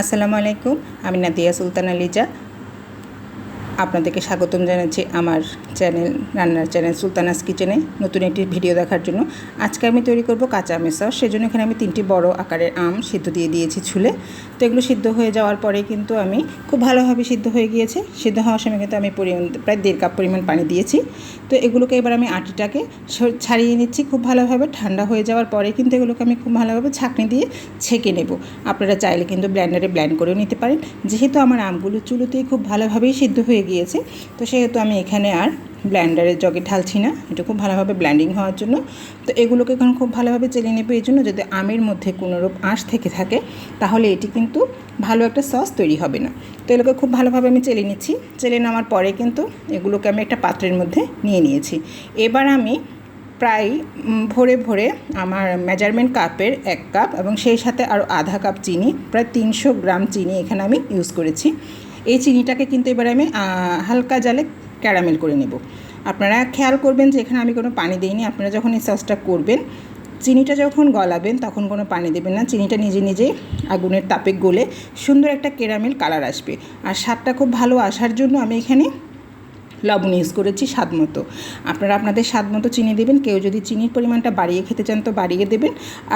আসসালামু আলাইকুম আমি নাদিয়া সুলতানা লিজা। আপনাদেরকে স্বাগতম জানাচ্ছি আমার চ্যানেল, রান্নার চ্যানেল সুলতানাস কিচেনে নতুন একটি ভিডিও দেখার জন্য। আজকে আমি তৈরি করব কাঁচা আমের সস। সেজন্য এখানে আমি তিনটি বড় আকারের আম সিদ্ধ দিয়ে দিয়েছি ছুলে। তো এগুলো সিদ্ধ হয়ে যাওয়ার পরে কিন্তু আমি খুব ভালোভাবে সিদ্ধ হয়ে গিয়েছে। সিদ্ধ হওয়ার সময় কিন্তু আমি পরিমাণ, প্রায় দেড় কাপ পরিমাণ পানি দিয়েছি। তো এগুলোকে এবার আমি আটিটাকে ছাড়িয়ে নিচ্ছি খুব ভালোভাবে। ঠান্ডা হয়ে যাওয়ার পরে কিন্তু এগুলোকে আমি খুব ভালোভাবে ছাঁকনি দিয়ে ছেঁকে নেব। আপনারা চাইলে কিন্তু ব্ল্যান্ডারে ব্ল্যান্ড করেও নিতে পারেন। যেহেতু আমার আমগুলো চুলোতেই খুব ভালোভাবেই সিদ্ধ হয়ে গিয়েছে। তো সেহেতু আমি এখানে আর ব্ল্যান্ডারের জগে ঢালছি না। এটা খুব ভালোভাবে ব্ল্যান্ডিং হওয়ার জন্য। তো এগুলোকে এখন খুব ভালোভাবে চেলে নেবে। এই জন্য যদি আমের মধ্যে কোনোরূপ আঁশ থেকে থাকে, তাহলে এটি কিন্তু ভালো একটা সস তৈরি হবে না। তো এগুলোকে খুব ভালোভাবে আমি চেলে নিচ্ছি। চেলে নেওয়ার পরে কিন্তু এগুলোকে আমি একটা পাত্রের মধ্যে নিয়ে নিয়েছি। এবার আমি প্রায় ভরে ভরে আমার মেজারমেন্ট কাপের এক কাপ এবং সেই সাথে আরও আধা কাপ চিনি, প্রায় তিনশো গ্রাম চিনি এখানে আমি ইউজ করেছি। এই চিনিটাকে কিন্তু এবার আমি হালকা জালে ক্যারামেল করে নেব। আপনারা খেয়াল করবেন যে এখানে আমি কোনো পানি দিইনি। আপনারা যখন এই সসটা করবেন, চিনিটা যখন গলাবেন, তখন কোনো পানি দেবেন না। চিনিটা নিজে নিজে আগুনের তাপে গলে সুন্দর একটা ক্যারামেল কালার আসবে। আর স্বাদটা খুব ভালো আসার জন্য আমি এখানে লবণ ইউজ করেছি স্বাদ মতো। আপনারা আপনাদের স্বাদ মতো চিনি দেবেন, কেউ যদি চিনির পরিমাণটা বাড়িয়ে খেতে চান তো বাড়িয়ে দেবেন।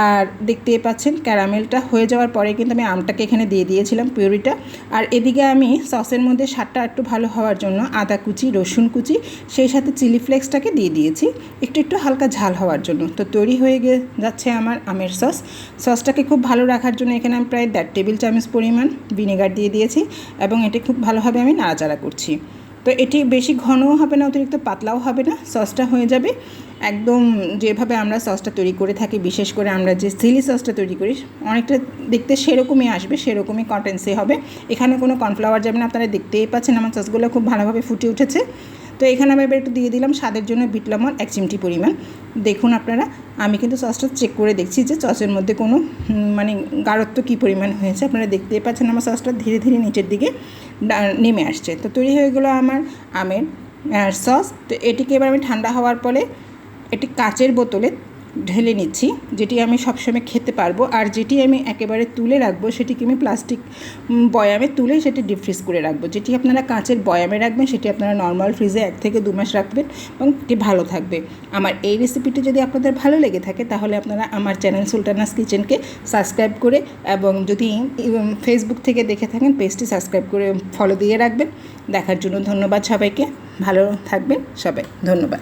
আর দেখতেই পাচ্ছেন, ক্যারামেলটা হয়ে যাওয়ার পরে কিন্তু আমি আমটাকে এখানে দিয়ে দিয়েছিলাম পিউরিটা। আর এদিকে আমি সসের মধ্যে স্বাদটা একটু ভালো হওয়ার জন্য আদা কুচি, রসুন কুচি, সেই সাথে চিলি ফ্লেক্সটাকে দিয়ে দিয়েছি। একটু একটু হালকা ঝাল হওয়ার জন্য। তো তৈরি হয়ে গে যাচ্ছে আমার আমের সস। সসটাকে খুব ভালো রাখার জন্য এখানে আমি প্রায় দেড় টেবিল চামচ পরিমাণ ভিনেগার দিয়ে দিয়েছি এবং এটি খুব ভালোভাবে আমি নাড়াচাড়া করছি। তো এটি বেশি ঘনও হবে না, অতিরিক্ত পাতলাও হবে না, সসটা হয়ে যাবে। একদম যেভাবে আমরা সসটা তৈরি করে থাকি, বিশেষ করে আমরা যে সিলি সসটা তৈরি করি, অনেকটা দেখতে সেরকমই আসবে, সেরকমই কন্টেন্সি হবে। এখানে কোনো কর্নফ্লাওয়ার যাবে না, আপনারা দেখতেই পাচ্ছেন আমার সসগুলো খুব ভালোভাবে ফুটে উঠেছে। তো এখানে আমি এবার একটু দিয়ে দিলাম স্বাদের জন্য বিট লবণ, এক চিমটি পরিমাণ। দেখুন আপনারা, আমি কিন্তু সসটা চেক করে দেখছি যে সসের মধ্যে কোনো মানে গাঢ়ত্ব কী পরিমাণ হয়েছে। আপনারা দেখতেই পাচ্ছেন আমার সসটা ধীরে ধীরে নিচের দিকে নেমে আসছে। তো তৈরি হয়ে গেলো আমার আমের সস। তো এটিকে এবার আমি ঠান্ডা হওয়ার পরে একটি কাচের বোতলে ঢেলে নিচ্ছি, যেটি আমি সবসময় খেতে পারব। আর যেটি আমি একেবারে তুলে রাখব, সেটিকে আমি প্লাস্টিক বয়ামে তুলে সেটি ডিপ ফ্রিজ করে রাখব। যেটি আপনারা কাঁচের বয়ামে রাখবেন, সেটি আপনারা নর্মাল ফ্রিজে এক থেকে দু মাস রাখবেন এবং এটি ভালো থাকবে। আমার এই রেসিপিটি যদি আপনাদের ভালো লেগে থাকে, তাহলে আপনারা আমার চ্যানেল সুলতানাস কিচেনকে সাবস্ক্রাইব করে এবং যদি ফেসবুক থেকে দেখে থাকেন, পেজটি সাবস্ক্রাইব করে ফলো দিয়ে রাখবেন। দেখার জন্য ধন্যবাদ সবাইকে। ভালো থাকবেন সবাই। ধন্যবাদ।